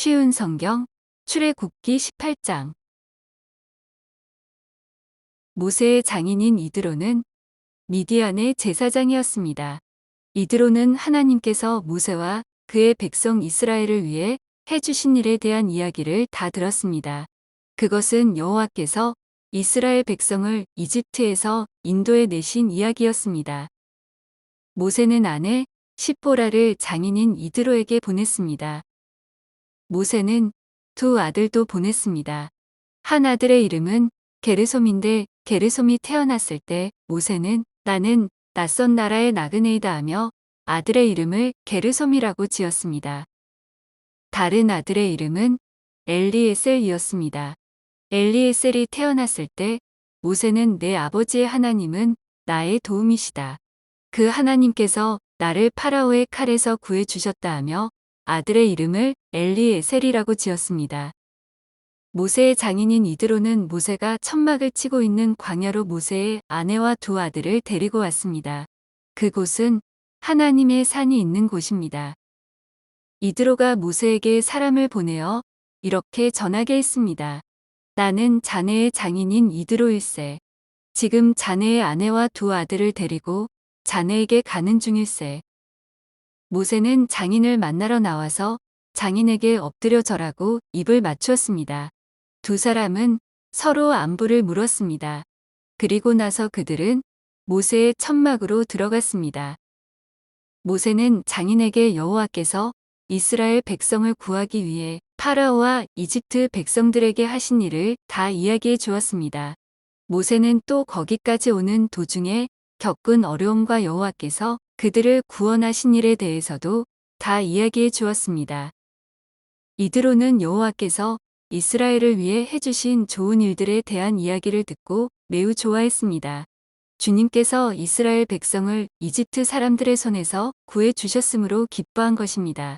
쉬운 성경 출애굽기 18장 모세의 장인인 이드로는 미디안의 제사장이었습니다. 이드로는 하나님께서 모세와 그의 백성 이스라엘을 위해 해주신 일에 대한 이야기를 다 들었습니다. 그것은 여호와께서 이스라엘 백성을 이집트에서 인도에 내신 이야기였습니다. 모세는 아내 시포라를 장인인 이드로에게 보냈습니다. 모세는 두 아들도 보냈습니다. 한 아들의 이름은 게르솜인데 게르솜이 태어났을 때 모세는 나는 낯선 나라의 나그네이다 하며 아들의 이름을 게르솜이라고 지었습니다. 다른 아들의 이름은 엘리에셀이었습니다. 엘리에셀이 태어났을 때 모세는 내 아버지의 하나님은 나의 도움이시다. 그 하나님께서 나를 파라오의 칼에서 구해 주셨다 하며 아들의 이름을 엘리에셀이라고 지었습니다. 모세의 장인인 이드로는 모세가 천막을 치고 있는 광야로 모세의 아내와 두 아들을 데리고 왔습니다. 그곳은 하나님의 산이 있는 곳입니다. 이드로가 모세에게 사람을 보내어 이렇게 전하게 했습니다. 나는 자네의 장인인 이드로일세. 지금 자네의 아내와 두 아들을 데리고 자네에게 가는 중일세. 모세는 장인을 만나러 나와서 장인에게 엎드려 절하고 입을 맞추었습니다. 두 사람은 서로 안부를 물었습니다. 그리고 나서 그들은 모세의 천막으로 들어갔습니다. 모세는 장인에게 여호와께서 이스라엘 백성을 구하기 위해 파라오와 이집트 백성들에게 하신 일을 다 이야기해 주었습니다. 모세는 또 거기까지 오는 도중에 겪은 어려움과 여호와께서 그들을 구원하신 일에 대해서도 다 이야기해 주었습니다. 이드로는 여호와께서 이스라엘을 위해 해주신 좋은 일들에 대한 이야기를 듣고 매우 좋아했습니다. 주님께서 이스라엘 백성을 이집트 사람들의 손에서 구해 주셨으므로 기뻐한 것입니다.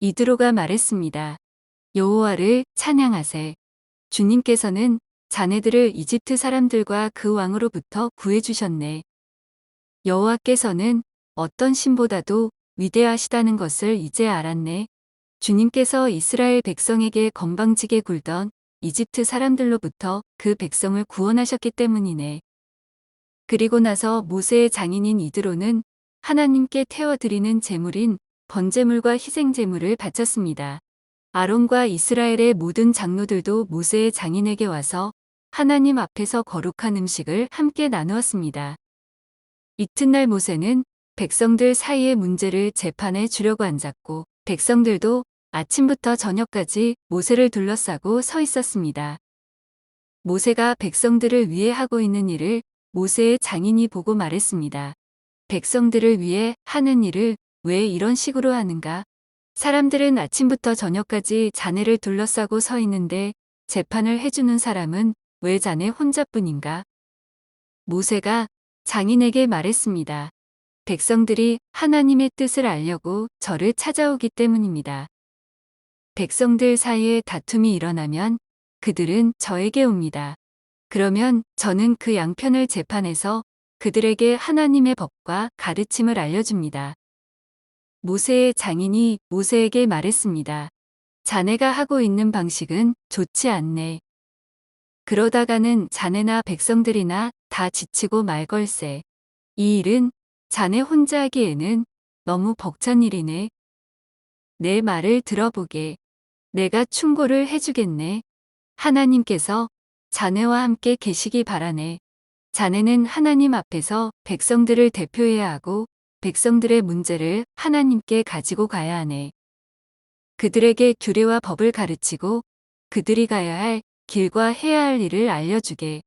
이드로가 말했습니다. 여호와를 찬양하세. 주님께서는 자네들을 이집트 사람들과 그 왕으로부터 구해 주셨네. 여호와께서는 어떤 신보다도 위대하시다는 것을 이제 알았네. 주님께서 이스라엘 백성에게 건방지게 굴던 이집트 사람들로부터 그 백성을 구원하셨기 때문이네. 그리고 나서 모세의 장인인 이드로는 하나님께 태워드리는 제물인 번제물과 희생제물을 바쳤습니다. 아론과 이스라엘의 모든 장로들도 모세의 장인에게 와서 하나님 앞에서 거룩한 음식을 함께 나누었습니다. 이튿날 모세는 백성들 사이의 문제를 재판에 주려고 앉았고 백성들도 아침부터 저녁까지 모세를 둘러싸고 서 있었습니다. 모세가 백성들을 위해 하고 있는 일을 모세의 장인이 보고 말했습니다. 백성들을 위해 하는 일을 왜 이런 식으로 하는가? 사람들은 아침부터 저녁까지 자네를 둘러싸고 서 있는데 재판을 해주는 사람은 왜 자네 혼자뿐인가? 모세가 장인에게 말했습니다. 백성들이 하나님의 뜻을 알려고 저를 찾아오기 때문입니다. 백성들 사이에 다툼이 일어나면 그들은 저에게 옵니다. 그러면 저는 그 양편을 재판해서 그들에게 하나님의 법과 가르침을 알려줍니다. 모세의 장인이 모세에게 말했습니다. 자네가 하고 있는 방식은 좋지 않네. 그러다가는 자네나 백성들이나 다 지치고 말걸세. 이 일은 자네 혼자 하기에는 너무 벅찬 일이네. 내 말을 들어보게. 내가 충고를 해주겠네. 하나님께서 자네와 함께 계시기 바라네. 자네는 하나님 앞에서 백성들을 대표해야 하고 백성들의 문제를 하나님께 가지고 가야 하네. 그들에게 규례와 법을 가르치고 그들이 가야 할 길과 해야 할 일을 알려주게.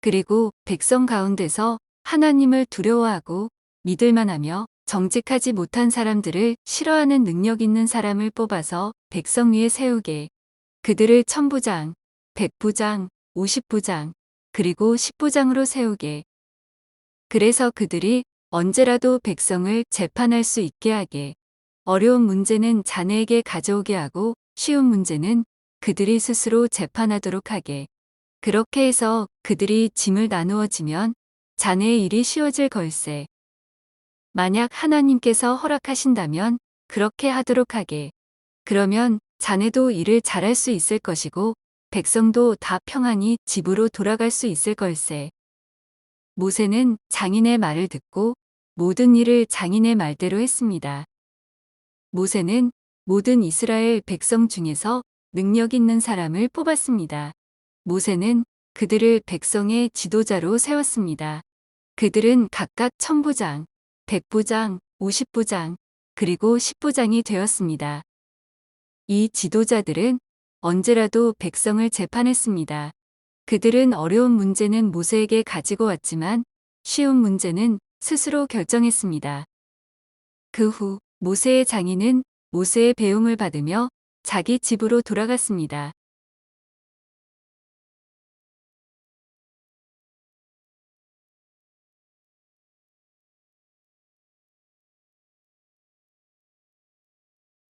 그리고 백성 가운데서 하나님을 두려워하고 믿을만하며 정직하지 못한 사람들을 싫어하는 능력 있는 사람을 뽑아서 백성 위에 세우게. 그들을 천부장, 백부장, 오십부장, 그리고 십부장으로 세우게. 그래서 그들이 언제라도 백성을 재판할 수 있게 하게. 어려운 문제는 자네에게 가져오게 하고 쉬운 문제는 그들이 스스로 재판하도록 하게. 그렇게 해서 그들이 짐을 나누어지면 자네의 일이 쉬워질 걸세. 만약 하나님께서 허락하신다면 그렇게 하도록 하게. 그러면 자네도 일을 잘할 수 있을 것이고 백성도 다 평안히 집으로 돌아갈 수 있을 걸세. 모세는 장인의 말을 듣고 모든 일을 장인의 말대로 했습니다. 모세는 모든 이스라엘 백성 중에서 능력 있는 사람을 뽑았습니다. 모세는 그들을 백성의 지도자로 세웠습니다. 그들은 각각 천부장, 백부장, 오십부장, 그리고 십부장이 되었습니다. 이 지도자들은 언제라도 백성을 재판했습니다. 그들은 어려운 문제는 모세에게 가지고 왔지만 쉬운 문제는 스스로 결정했습니다. 그 후 모세의 장인은 모세의 배움을 받으며 자기 집으로 돌아갔습니다.